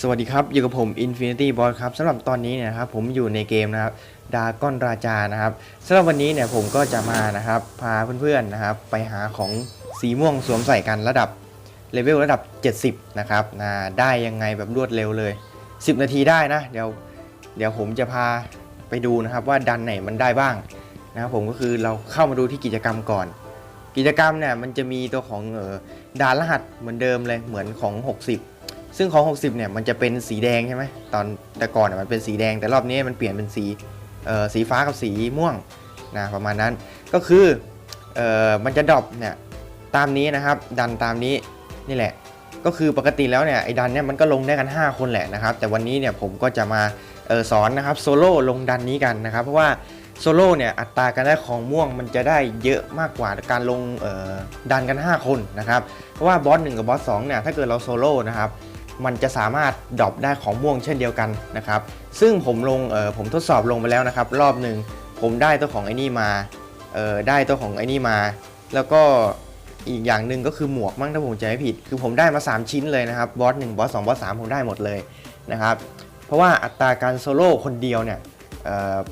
สวัสดีครับ อยู่กับผม Infinity Boss ครับสำหรับตอนนี้เนี่ยนะครับผมอยู่ในเกมนะครับดาก้อนราจานะครับสำหรับวันนี้เนี่ยผมก็จะมานะครับพาเพื่อนๆนะครับไปหาของสีม่วงสวมใส่กันระดับเลเวลระดับ 70 นะครับนะได้ยังไงแบบรวดเร็วเลย 10 นาทีได้นะ เดี๋ยวเดี๋ยวผมจะพาไปดูนะครับว่าดันไหนมันได้บ้างนะครับผมก็คือเราเข้ามาดูที่กิจกรรมก่อน กิจกรรมเนี่ยมันจะมีตัวของเออดานรหัสเหมือนเดิมเลยเหมือนของ 60 ซึ่งของ 60 เนี่ยมันจะเป็นสีแดงใช่ไหมตอนแต่ก่อนเนี่ยมันเป็นสีแดงแต่รอบนี้มันเปลี่ยนเป็นสีเอ่อสีฟ้ากับสีม่วงนะประมาณนั้นก็คือเอ่อมันจะดรอปเนี่ยตามนี้นะครับ ดันตามนี้นี่แหละ ก็คือปกติแล้วเนี่ยไอ้ดันเนี่ยมันก็ลงได้กัน 5 คนแหละนะครับ แต่วันนี้เนี่ยผมก็จะมาออสอนนะครับโซโล่ลงดันนี้กันนะครับเพราะว่าโซโล่เนี่ยอัตราการได้ของม่วงมันจะได้เยอะมากกว่าการลงเอ่อดันกัน 5 คนนะครับเพราะว่าบอสหนึ่งกับบอสสองเนี่ยถ้าเกิดเราโซโล่นะครับ มันจะสามารถดรอปได้ของม่วงเช่นเดียวกันนะครับ ซึ่งผมลงเออผมทดสอบลงไปแล้วนะครับ รอบหนึ่งผมได้ตัวของไอ้นี่มาเออได้ตัวของไอ้นี่มา แล้วก็อีกอย่างหนึ่งก็คือหมวกมั้งถ้าผมจำไม่ผิด คือผมได้มา 3 ชิ้นเลยนะครับบอสหนึ่งบอสสองบอสสามผมได้หมดเลยนะครับ เพราะว่าอัตราการโซโล่คนเดียวเนี่ย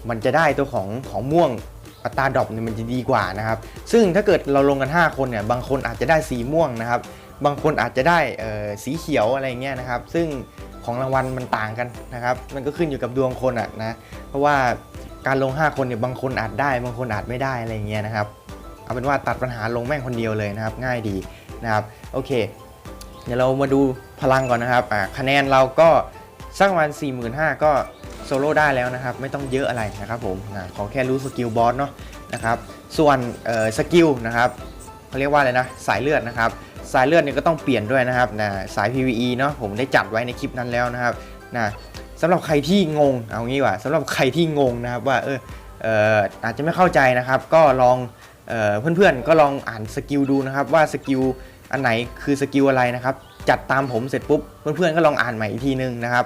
มันจะได้ตัวของของม่วงอัตราดรอปเนี่ยมันจะดีกว่านะครับ ซึ่งถ้าเกิดเราลงกัน 5 คนเนี่ยบางคนอาจจะได้สีม่วงนะครับ บางคนอาจจะได้สีเขียวอะไรเงี้ยนะครับ ซึ่งของรางวัลมันต่างกันนะครับ มันก็ขึ้นอยู่กับดวงคนอะนะ เพราะว่าการลง 5 คนเนี่ยบางคนอาจได้ บางคนอาจไม่ได้อะไรเงี้ยนะครับ เอาเป็นว่าตัดปัญหาลงแม่งคนเดียวเลยนะครับ ง่ายดีนะครับ โอเค เดี๋ยวเรามาดูพลังก่อนนะครับคะแนนเราก็สักประมาณ4 5 0 0ก็โซโล่ได้แล้วนะครับ ไม่ต้องเยอะอะไรนะครับผมนะขอแค่รู้สกิลบอสเนาะนะครับ ส่วนสกิลนะครับเขาเรียกว่าอะไรนะ สายเลือดนะครับ สายเลือดเนี่ยก็ต้องเปลี่ยนด้วยนะครับนะสาย PVE เนาะผมได้จัดไว้ในคลิปนั้นแล้วนะครับนะสำหรับใครที่งงเอางี้ว่าสำหรับใครที่งงนะครับว่าเออเอออาจจะไม่เข้าใจนะครับ ก็ลองเอ่อเพื่อนๆก็ลองอ่านสกิลดูนะครับว่าสกิลอันไหนคือสกิลอะไรนะครับจัดตามผมเสร็จปุ๊บเพื่อนๆก็ลองอ่านใหม่อีกทีนึงนะครับ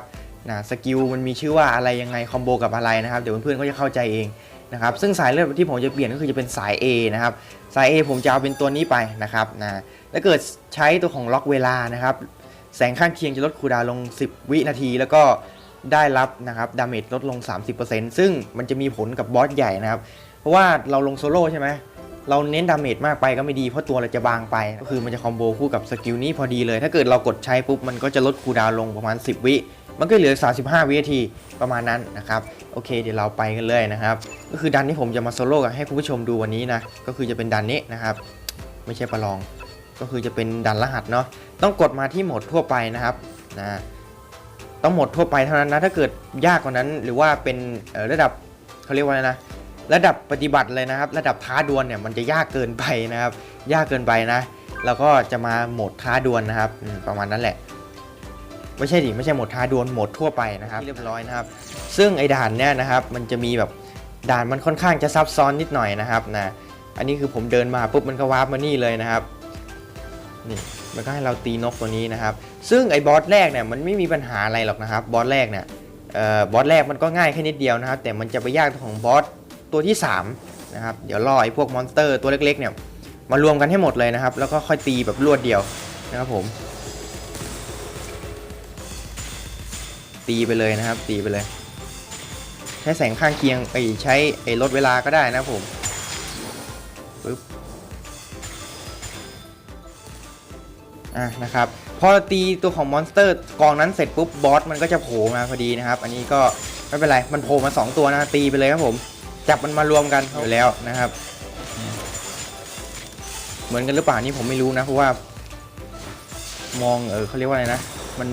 นะสกิลมันมีชื่อว่าอะไรยังไงคอมโบกับอะไรนะครับเดี๋ยวเพื่อนๆก็จะเข้าใจเองนะครับซึ่งสายเลือดที่ผมจะเปลี่ยนก็คือจะเป็นสาย A นะครับสาย A ผมจะเอาเป็นตัวนี้ไปนะครับนะ ถ้าเกิดใช้ตัวของล็อกเวลานะครับ แสงข้างเคียงจะลดคูดาลง 10 วินาที แล้วก็ได้รับนะครับดาเมจลดลง 30%ซึ่งมันจะมีผลกับบอสใหญ่นะครับ เพราะว่าเราลงโซโล่ใช่ไหมเราเน้นดาเมจมากไปก็ไม่ดีเพราะตัวเราจะบางไป ก็คือมันจะคอมโบคู่กับสกิลนี้พอดีเลย ถ้าเกิดเรากดใช้ปุ๊บมันก็จะลดคูดาวลงประมาณ 10 วิ มันก็เหลือ 35 วินาทีประมาณนั้นนะครับ โอเค เดี๋ยวเราไปกันเลยนะครับ ก็คือดันที่ผมจะมาโซโล่ให้คุณผู้ชมดูวันนี้นะ ก็คือจะเป็นดันนี้นะครับ ไม่ใช่ประลอง ก็คือจะเป็นดันรหัสเนาะต้องกดมาที่โหมดทั่วไปนะครับนะต้องโหมดทั่วไปเท่านั้นนะถ้าเกิดยากกว่านั้น หรือว่าเป็นระดับเขาเรียกว่าอะไรนะระดับปฏิบัติเลยนะครับ ระดับท้าดวลเนี่ยมันจะยากเกินไปนะครับ ยากเกินไปนะแล้วก็จะมาโหมดท้าดวลนะครับประมาณนั้นแหละ ไม่ใช่ดิไม่ใช่โหมดท้าดวลโหมดทั่วไปนะครับเรียบร้อยนะครับ ซึ่งไอ้ด่านเนี่ยนะครับ มันจะมีแบบด่านมันค่อนข้างจะซับซ้อนนิดหน่อยนะครับนะอันนี้คือผมเดินมาปุ๊บมันก็วาร์ปมานี่เลยนะครับ นี่มันก็ให้เราตีนกตัวนี้นะครับ ซึ่งไอ้บอสแรกเนี่ยมันไม่มีปัญหาอะไรหรอกนะครับบอสแรกเนี่ยเอ่อบอสแรกมันก็ง่ายแค่นิดเดียวนะครับ แต่มันจะไปยากของบอสตัวที่3นะครับเดี๋ยวรอไอ้พวกมอนสเตอร์ตัวเล็กๆเนี่ยมารวมกันให้หมดเลยนะครับ แล้วก็ค่อยตีแบบรวดเดียวนะครับผม ตีไปเลยนะครับ ตีไปเลย ใช้แสงข้างเคียงไอ้ใช้ไอ้ลดเวลาก็ได้นะครับผม อะนะครับพอตีตัวของมอนสเตอร์กองนั้นเสร็จปุ๊บบอสมันก็จะโผล่มาพอดีนะครับ อันนี้ก็ไม่เป็นไร มันโผล่มา 2 ตัวนะตีไปเลยครับผม จับมันมารวมกันอยู่แล้วนะครับ เหมือนกันหรือเปล่านี่ผมไม่รู้นะ เพราะว่า มองเออเขาเรียกว่าอะไรนะ มัน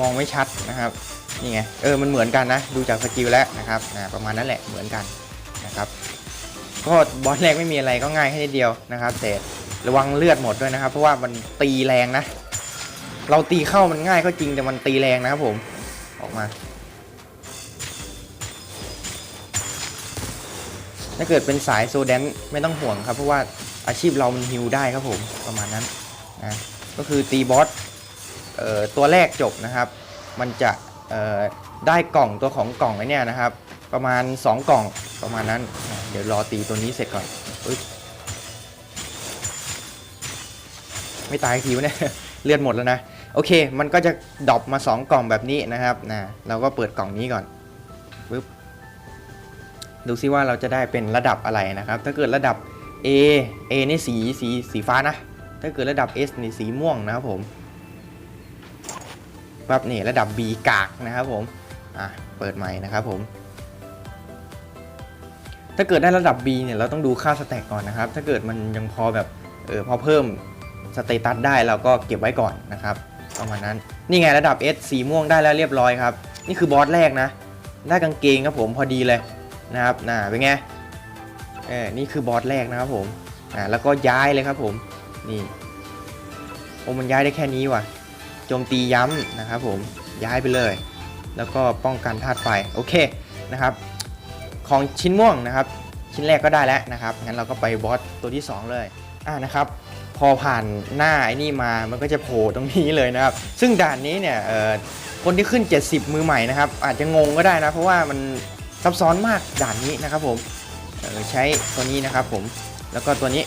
มองไม่ชัดนะครับนี่ไงเออมันเหมือนกันนะ ดูจากสกิลแล้วนะครับนะประมาณนั้นแหละเหมือนกันนะครับก็บอสแรกไม่มีอะไรก็ง่ายแค่นิดเดียวนะครับแต่ร ระวังเลือดหมดด้วยนะครับ เพราะว่ามันตีแรงนะ เราตีเข้ามันง่ายก็จริงแต่มันตีแรงนะครับผม ออกมา ถ้าเกิดเป็นสายโซแดนไม่ต้องห่วงครับ เพราะว่าอาชีพเรามันฮิวได้ครับผมประมาณนั้นนะ ก็คือตีบอสตัวแรกจบนะครับ มันจะได้กล่องตัวของกล่องไอ้เนี่ยนะครับ ประมาณ 2 กล่องประมาณนั้น เดี๋ยวรอตีตัวนี้เสร็จก่อน ไม่ตายทีวะเนี่ยเลือดหมดแล้วนะ โอเค มันก็จะดรอปมา 2 กล่องแบบนี้นะครับนะเราก็เปิดกล่องนี้ก่อนปึ๊บดูซิว่าเราจะได้เป็นระดับอะไรนะครับ ถ้าเกิดระดับ A A นี่สีสีสีฟ้านะ ถ้าเกิดระดับ S นี่สีม่วงนะครับผมปั๊บนี่ระดับ B กากนะครับผมอะเปิดใหม่นะครับผม ถ้าเกิดได้ระดับ B เนี่ยเราต้องดูค่าสแต็กก่อนนะครับ ถ้าเกิดมันยังพอแบบเออพอเพิ่ม สเตตัสได้เราก็เก็บไว้ก่อนนะครับประมาณนั้นนี่ไงระดับ S สีม่วงได้แล้วเรียบร้อยครับ นี่คือบอสแรกนะ ได้กางเกงครับผมพอดีเลยนะครับน่าเป็นไงเออนี่คือบอสแรกนะครับผมอ่าแล้วก็ย้ายเลยครับผมนี่โอ้มันย้ายได้แค่นี้ว่ะโจมตีย้ำนะครับผมย้ายไปเลย แล้วก็ป้องกันธาตุไฟโอเคนะครับ ของชิ้นม่วงนะครับ ชิ้นแรกก็ได้แล้วนะครับงั้นเราก็ไปบอสตัวที่ 2 เลยอ่านะครับ พอผ่านหน้าไอ้นี่มามันก็จะโผล่ตรงนี้เลยนะครับ ซึ่งด่านนี้เนี่ยคนที่ขึ้น 70 มือใหม่นะครับ อาจจะงงก็ได้นะ เพราะว่ามันซับซ้อนมากด่านนี้นะครับผมใช้ตัวนี้นะครับผมแล้วก็ตัวนี้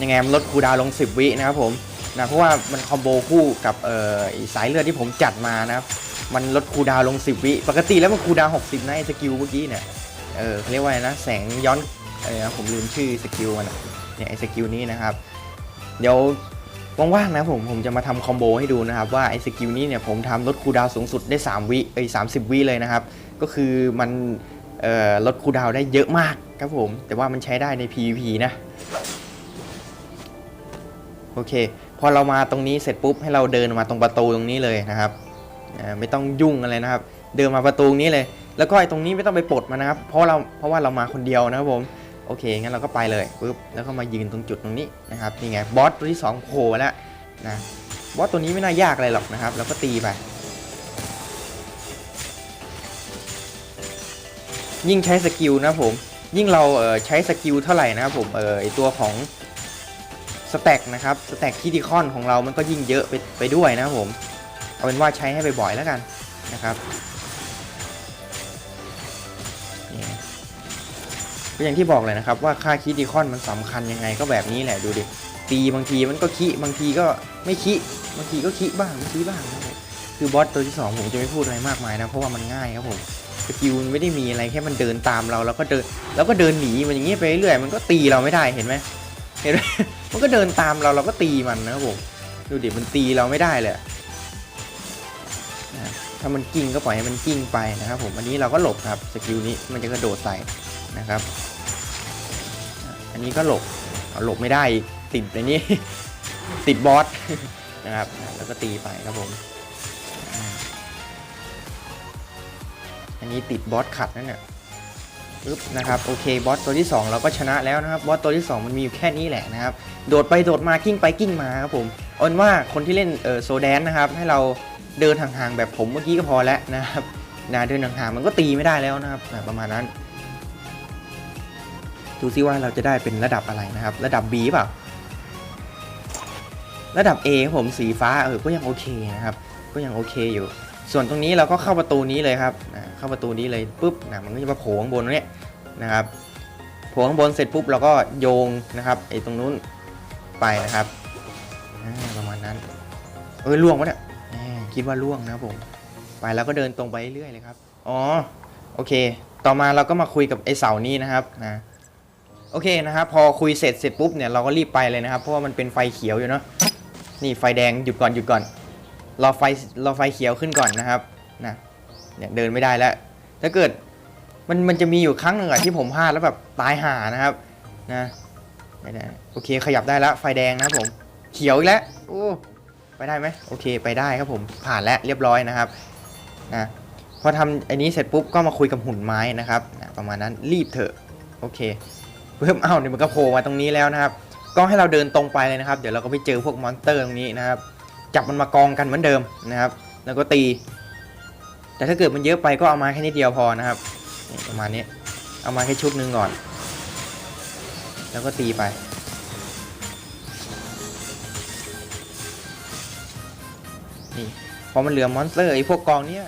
ยังไงมันลดคูดาวลง 10 วินะครับผมนะเพราะว่ามันคอมโบคู่กับเอ่อสายเลือดที่ผมจัดมานะครับมันลดคูดาวลง 10 วิ ปกติแล้วมันคูดาว 60 นะไอ้สกิลเมื่อกี้เนี่ยเออเรียกว่าอะไรนะแสงย้อนอผมลืมชื่อสกิลมันเนี่ยไอ้สกิลนี้นะครับ เดี๋ยวว่างๆนะผมผมจะมาทำคอมโบให้ดูนะครับ ว่าไอ้สกิลนี้เนี่ยผมทำลดคูดาวสูงสุดได้ 3 วิเอ้ยสาวิเลยนะครับ ก็คือมันลดคูดาวได้เยอะมากครับผม แต่ว่ามันใช้ได้ใน PVP นะ โอเค พอเรามาตรงนี้เสร็จปุ๊บ ให้เราเดินมาตรงประตูตรงนี้เลยนะครับ ไม่ต้องยุ่งอะไรนะครับ เดินมาประตูนี้เลย แล้วก็ไอ้ตรงนี้ไม่ต้องไปปลดมันนะครับ เพราะเราเพราะว่าเรามาคนเดียวนะครับผม โอเคงั้นเราก็ไปเลยปุ๊บแล้วก็มายืนตรงจุดตรงนี้นะครับนี่ไงบอสตัวที่2โผล่แล้วนะบอสตัวนี้ไม่น่ายากอะไรหรอกนะครับแล้วก็ตีไป ยิ่งใช้สกิลนะผมยิ่งเราเใช้สกิลเท่าไหร่นะครับผมเออไอตัวของสแต็กนะครับสแต็กคิติคอนของเรามันก็ยิ่งเยอะไปไปด้วยนะครับผมเอาเป็นว่าใช้ให้บ่อยๆแล้วกันนะครับ ก็อย่างที่บอกเลยนะครับว่าค่าคิดดีคอนมันสำคัญยังไงก็แบบนี้แหละดูดิตีบางทีมันก็คิบางทีก็ไม่คิบางทีก็คิบ้างไม่คิบ้างนะคือบอสตัวที่สองผมจะไม่พูดอะไรมากมายนะเพราะว่ามันง่ายครับผมสกิลไม่ได้มีอะไรแค่มันเดินตามเราแล้วก็เดินแล้วก็เดินหนีมันอย่างเงี้ยไปเรื่อยมันก็ตีเราไม่ได้เห็นไหมเห็นไหมมันก็เดินตามเราเราก็ตีมันนะครับผมดูดิมันตีเราไม่ได้เลยถ้ามันกิ้งก็ปล่อยให้มันกิ้งไปนะครับผมอันนี้เราก็หลบครับสกิลนี้มันจะกระโดดใส่ นะครับ อันนี้ก็หลบหลบไม่ได้ติดในนี้ ติดบอสนะครับ แล้วก็ตีไปครับผม อันนี้ติดบอสขัดนั่นเนี่ยปึ๊บนะครับโอเคบอสตัวที่ 2 เราก็ชนะแล้วนะครับบอสตัวที่ 2 มันมีอยู่แค่นี้แหละนะครับ โดดไปโดดมากิ้งไปกิ้งมาครับผมอนว่าคนที่เล่นเออโซแดนนะครับ ให้เราเดินห่างๆแบบผมเมื่อกี้ก็พอแล้วนะครับนะเดินห่างๆมันก็ตีไม่ได้แล้วนะครับประมาณนั้น ดูซิว่าเราจะได้เป็นระดับอะไรนะครับ ระดับ B เปล่าระดับ A ผมสีฟ้าเออก็ยังโอเคนะครับ ก็ยังโอเคอยู่ ส่วนตรงนี้เราก็เข้าประตูนี้เลยครับเข้าประตูนี้เลยปุ๊บนะมันก็จะมาโผล่ข้างบนเนี้ยนะครับโผล่ข้างบนเสร็จปุ๊บเราก็โยงนะครับไอ้ตรงนู้นไปนะครับประมาณนั้นเออล่วงวะเนี่ยคิดว่าล่วงนะผม ไปแล้วก็เดินตรงไปเรื่อยเลยครับ อ๋อ โอเค ต่อมาเราก็มาคุยกับไอ้เสานี้นะครับนะ โอเคนะครับพอคุยเสร็จเสร็จปุ๊บเนี่ยเราก็รีบไปเลยนะครับ เพราะว่ามันเป็นไฟเขียวอยู่เนาะนี่ไฟแดงหยุดก่อนหยุดก่อนรอไฟรอไฟเขียวขึ้นก่อนนะครับนะเนี่ยเดินไม่ได้แล้ว ถ้าเกิดมันมันจะมีอยู่ครั้งหนึ่งอะที่ผมพลาดแล้วแบบตายห่านะครับนะไม่ได้โอเคขยับได้แล้วไฟแดงนะผมเขียวอีกแล้วโอ้ไปได้ไหมโอเค ไปได้ครับผมผ่านแล้วเรียบร้อยนะครับนะพอทำอันนี้เสร็จปุ๊บก็มาคุยกับหุ่นไม้นะครับนะประมาณนั้นรีบเถอะโอเค เพิ่มเอ้าเนี่ยมันก็โผล่มาตรงนี้แล้วนะครับ ก็ให้เราเดินตรงไปเลยนะครับ เดี๋ยวเราก็ไปเจอพวกมอนสเตอร์ตรงนี้นะครับ จับมันมากองกันเหมือนเดิมนะครับ แล้วก็ตี แต่ถ้าเกิดมันเยอะไปก็เอามาแค่นิดเดียวพอนะครับประมาณนี้ เอามาแค่ชุดหนึ่งก่อน แล้วก็ตีไป นี่พอมันเหลือมอนสเตอร์ไอ้พวกกองเนี้ย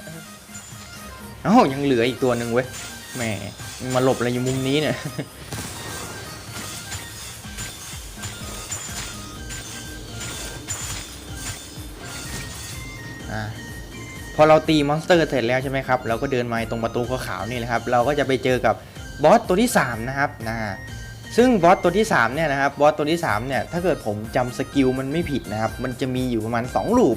เอ้ายังเหลืออีกตัวหนึ่งเว้ยแหมมาหลบอะไรอยู่มุมนี้เนี่ย พอเราตีมอนสเตอร์เสร็จแล้วใช่ไหมครับเราก็เดินมาตรงประตูขาวๆนี่แหละครับ เราก็จะไปเจอกับบอสตัวที่3นะครับนะซึ่งบอสตัวที่3เนี่ยนะครับบอสตัวที่3เนี่ยถ้าเกิดผมจำสกิลมันไม่ผิดนะครับมันจะมีอยู่ประมาณ2ลูป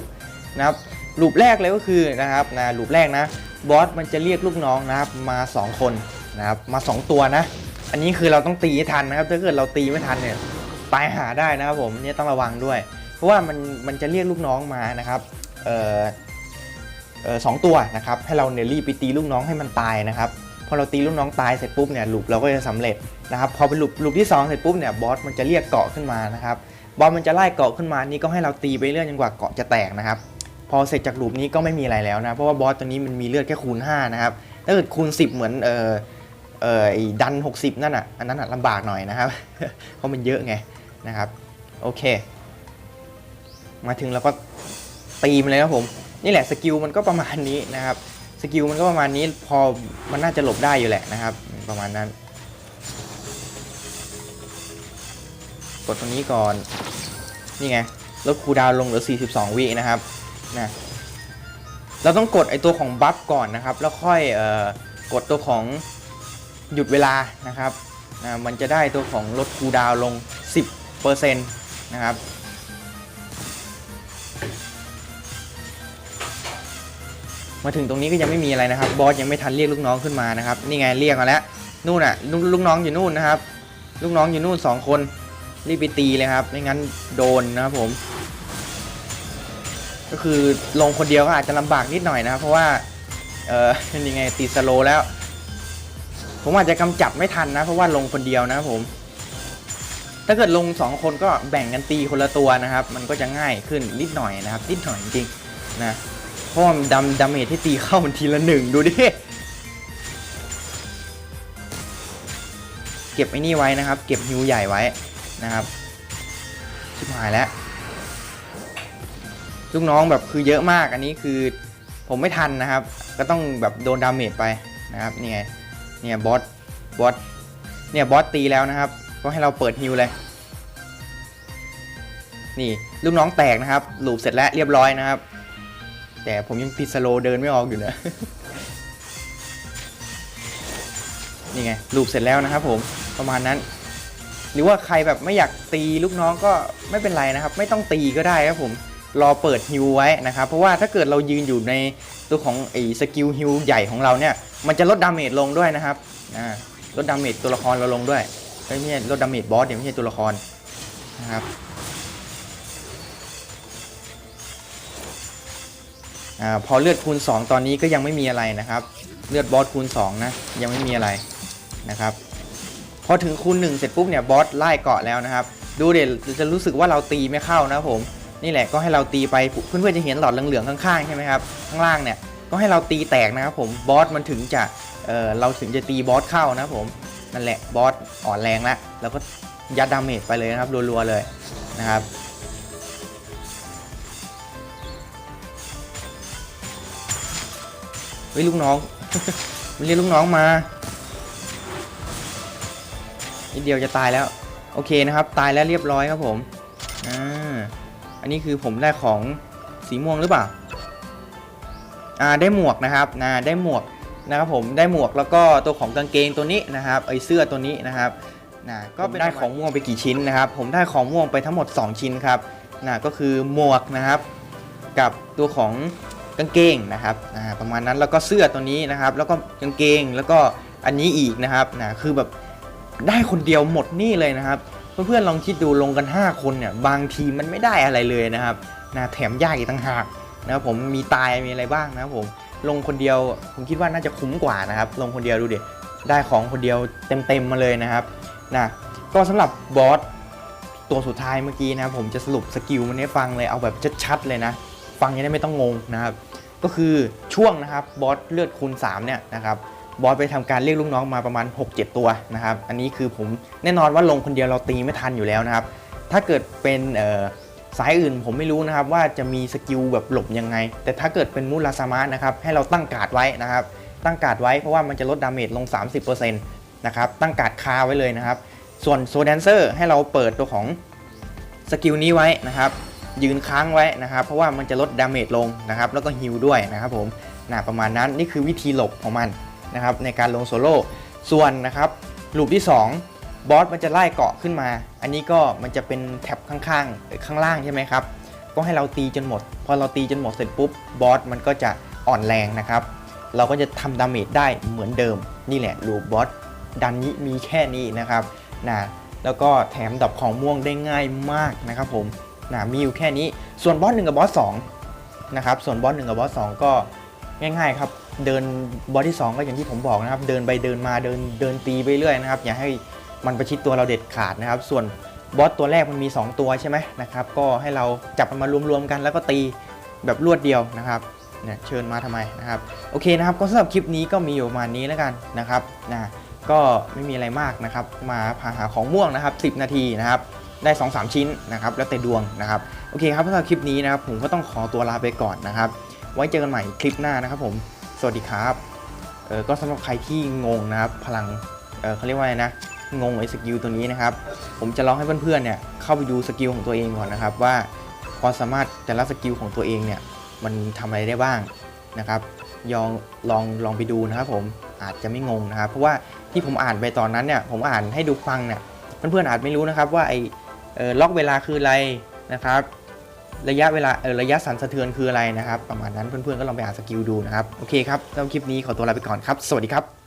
นะครับลูปแรกเลยก็คือนะครับนะลูปแรกนะบอสมันจะเรียกลูกน้องนะครับมา 2 คนนะครับมา 2 ตัวนะ อันนี้คือเราต้องตีให้ทันนะครับถ้าเกิดเราตีไม่ทันเนี่ยตายหาได้นะครับผมเนี่ยต้องระวังด้วย เพราะว่ามันมันจะเรียกลูกน้องมานะครับเอ่อ สองตัวนะครับให้เราเนี่ยรีบไปตีลูกน้องให้มันตายนะครับพอเราตีลูกน้องตายเสร็จปุ๊บเนี่ยลูปเราก็จะสำเร็จนะครับพอเป็นลูปลูปที่สองเสร็จปุ๊บเนี่ยบอสมันจะเรียกเกาะขึ้นมานะครับบอสมันจะไล่เกาะขึ้นมานี่ก็ให้เราตีไปเรื่อยจนกว่าเกาะจะแตกนะครับพอเสร็จจากลูปนี้ก็ไม่มีอะไรแล้วนะเพราะว่าบอสตัวนี้มันมีเลือดแค่คูณ5นะครับถ้าเกิดคูณ 10 เหมือนเอ่อเอ่อดัน 60 นั่นอะอันนั้นอะลำบากหน่อยนะครับเพราะมันเยอะไงนะครับโอเค มาถึงเราก็ตีมันเลยครับผม นี่แหละสกิลมันก็ประมาณนี้นะครับสกิลมันก็ประมาณนี้พอมันน่าจะหลบได้อยู่แหละนะครับ ประมาณนั้น กดตรงนี้ก่อน นี่ไงลดคูดาวลงเหลือ 42 วินะครับนะเราต้องกดไอตัวของบัฟก่อนนะครับ แล้วค่อยเอ่อกดตัวของหยุดเวลานะครับนะมันจะได้ตัวของลดคูดาวลง 10%นะครับ มาถึงตรงนี้ก็ยังไม่มีอะไรนะครับ บอสยังไม่ทันเรียกลูกน้องขึ้นมานะครับ นี่ไงเรียกมาแล้ว นู่นอะลลูกน้องอยู่นู่นนะครับ ลูกน้องอยู่นู่นสองคน รีบไปตีเลยครับ ไม่งั้นโดนนะครับผม ก็คือลงคนเดียวก็อาจจะลำบากนิดหน่อยนะครับ เพราะว่า เออยังไงตีสโลแล้ว ผมอาจจะกำจับไม่ทันนะ เพราะว่าลงคนเดียวนะครับผม ถ้าเกิดลงสองคนก็แบ่งกันตีคนละตัวนะครับ มันก็จะง่ายขึ้นนิดหน่อยนะครับ นิดหน่อยจริงๆนะ เพราะว่ามันดำดาเมจที่ตีเข้ามันทีละหนึ่งดูดิ เก็บไอ้นี่ไว้นะครับ เก็บฮิวใหญ่ไว้นะครับชิบหายแล้ว ลูกน้องแบบคือเยอะมากอันนี้คือผมไม่ทันนะครับ ก็ต้องแบบโดนดาเมจไปนะครับนี่ไงเนี่ยบอสบอสเนี่ยบอสตีแล้วนะครับ ก็ให้เราเปิดฮิวเลย นี่ลูกน้องแตกนะครับลูปเสร็จแล้วเรียบร้อยนะครับ แต่ผมยังติดสโลเดินไม่ออกอยู่นะ นี่ไงลูปเสร็จแล้วนะครับผมประมาณนั้น หรือว่าใครแบบไม่อยากตีลูกน้องก็ไม่เป็นไรนะครับ ไม่ต้องตีก็ได้ครับผมรอเปิดฮิวไว้นะครับ เพราะว่าถ้าเกิดเรายืนอยู่ในตัวของไอ้สกิลฮิวใหญ่ของเราเนี่ย มันจะลดดาเมจลงด้วยนะครับอ่าลดดาเมจตัวละครเราลงด้วยไม่ใช่ลดดาเมจบอสเดี๋ยวไม่ใช่ตัวละครนะครับ อ่าพอเลือดคูณ 2 ตอนนี้ก็ยังไม่มีอะไรนะครับ เลือดบอสคูณ 2 นะ ยังไม่มีอะไรนะครับพอถึงคูณ 1 เสร็จปุ๊บเนี่ยบอสไล่เกาะแล้วนะครับ ดูเด็จะรู้สึกว่าเราตีไม่เข้านะผมนี่แหละก็ให้เราตีไปเพื่อนๆจะเห็นหลอดเหลืองๆข้างๆใช่ไหมครับข้างล่างเนี่ยก็ให้เราตีแตกนะครับผมบอสมันถึงจะเออเราถึงจะตีบอสเข้านะผมนั่นแหละบอสอ่อนแรงแล้วแล้วก็ยัดดาเมจไปเลยนะครับรัวๆเลยนะครับ เฮ้ยลูกน้อง มันเรียกลูกน้องมานิดเดียวจะตายแล้วโอเคนะครับ ตายแล้วเรียบร้อยครับผมอ่าอันนี้คือผมได้ของสีม่วงหรือเปล่าอ่าได้หมวกนะครับนะได้หมวกนะครับผมได้หมวกแล้วก็ตัวของกางเกงตัวนี้นะครับไอเสื้อตัวนี้นะครับนะก็ได้ของม่วงไปกี่ชิ้นนะครับ ผมได้ของม่วงไปทั้งหมด 2 ชิ้นครับนะก็คือหมวกนะครับ กับตัวของางเกงนะครับประมาณนั้นแล้วก็เสื้อตัวนี้นะครับ แล้วก็กางเกงแล้วก็อันนี้อีกนะครับนะคือแบบได้คนเดียวหมดนี่เลยนะครับ เพื่อนๆลองคิดดูลงกัน 5 คนเนี่ยบางทีมันไม่ได้อะไรเลยนะครับนะแถมยากอีกต่างหากนะครับผมมีตายมีอะไรบ้างนะครับผมลงคนเดียวผมคิดว่าน่าจะคุ้มกว่านะครับ ลงคนเดียวดูเดิได้ของคนเดียวเต็มๆมาเลยนะครับนะก็สำหรับบอสตัวสุดท้ายเมื่อกี้นะครับผมจะสรุปสกิลมันให้ฟังเลยเอาแบบชัดๆเลยนะ ฟังยังได้ไม่ต้องงงนะครับ ก็คือช่วงนะครับบอสเลือดคูณ3เนี่ยนะครับบอสไปทำการเรียกลูกน้องมาประมาณ 6-7 ตัวนะครับ อันนี้คือผมแน่นอนว่าลงคนเดียวเราตีไม่ทันอยู่แล้วนะครับ ถ้าเกิดเป็นสายอื่นผมไม่รู้นะครับว่าจะมีสกิลแบบหลบยังไง แต่ถ้าเกิดเป็นมูลาซามะนะครับให้เราตั้งการ์ดไว้นะครับ ตั้งการ์ดไว้เพราะว่ามันจะลดดาเมจลง 30%นะครับตั้งการ์ดคาไว้เลยนะครับ ส่วนโซแดนเซอร์ให้เราเปิดตัวของสกิลนี้ไว้นะครับ ยืนค้างไว้นะครับ เพราะว่ามันจะลดดาเมจลงนะครับ แล้วก็ฮิลด้วยนะครับผมนะประมาณนั้นนี่คือวิธีหลบของมันนะครับในการลงโซโล่ส่วนนะครับลูปที่ 2 บอสมันจะไล่เกาะขึ้นมา อันนี้ก็มันจะเป็นแท็บข้างๆเอ่อข้างล่างใช่ไหมครับ ก็ให้เราตีจนหมด พอเราตีจนหมดเสร็จปุ๊บบอสมันก็จะอ่อนแรงนะครับ เราก็จะทำดาเมจได้เหมือนเดิม นี่แหละลูปบอสดันนี้มีแค่นี้นะครับนะแล้วก็แถมดับของม่วงได้ง่ายมากนะครับผม นะมีอยู่แค่นี้ส่วนบอสหนึ่งกับบอสสองนะครับส่วนบอสหนึ่งกับบอสสองก็ง่ายๆครับเดินบอสที่ 2 ก็อย่างที่ผมบอกนะครับ เดินไปเดินมาเดินเดินตีไปเรื่อยนะครับ อย่าให้มันประชิดตัวเราเด็ดขาดนะครับ ส่วนบอสตัวแรกมันมี 2 ตัวใช่ไหมนะครับ ก็ให้เราจับมันมารวมๆกัน แล้วก็ตีแบบรวดเดียวนะครับเนี่ยเชิญมาทำไมนะครับโอเคนะครับก็สำหรับคลิปนี้ก็มีอยู่ประมาณนี้แล้วกันนะครับนะก็ไม่มีอะไรมากนะครับ มาพาหาของม่วงนะครับ 10 นาทีนะครับ ได้ 2-3 ชิ้นนะครับแล้วแต่ดวงนะครับโอเคครับสำหรับคลิปนี้นะครับผมก็ต้องขอตัวลาไปก่อนนะครับ ไว้เจอกันใหม่คลิปหน้านะครับผมสวัสดีครับเออก็สำหรับใครที่งงนะครับพลังเออเขาเรียกว่าอะไรนะงงไอ้สกิลตัวนี้นะครับผมจะลองให้เพื่อนๆเนี่ยเข้าไปดูสกิลของตัวเองก่อนนะครับว่าความสามารถแต่ละสกิลของตัวเองเนี่ยมันทำอะไรได้บ้างนะครับยองลองลองไปดูนะครับผมอาจจะไม่งงนะครับ เพราะว่าที่ผมอ่านไปตอนนั้นเนี่ยผมอ่านให้ดูฟังเนี่ยเพื่อนๆอาจไม่รู้นะครับว่าไอ้เอ่อ ล็อกเวลาคืออะไรนะครับ ระยะเวลาเออระยะสั่นสะเทือนคืออะไรนะครับ ประมาณนั้นเพื่อนๆก็ลองไปอ่านสกิลดูนะครับ โอเคครับแล้วคลิปนี้ขอตัวลาไปก่อนครับ สวัสดีครับ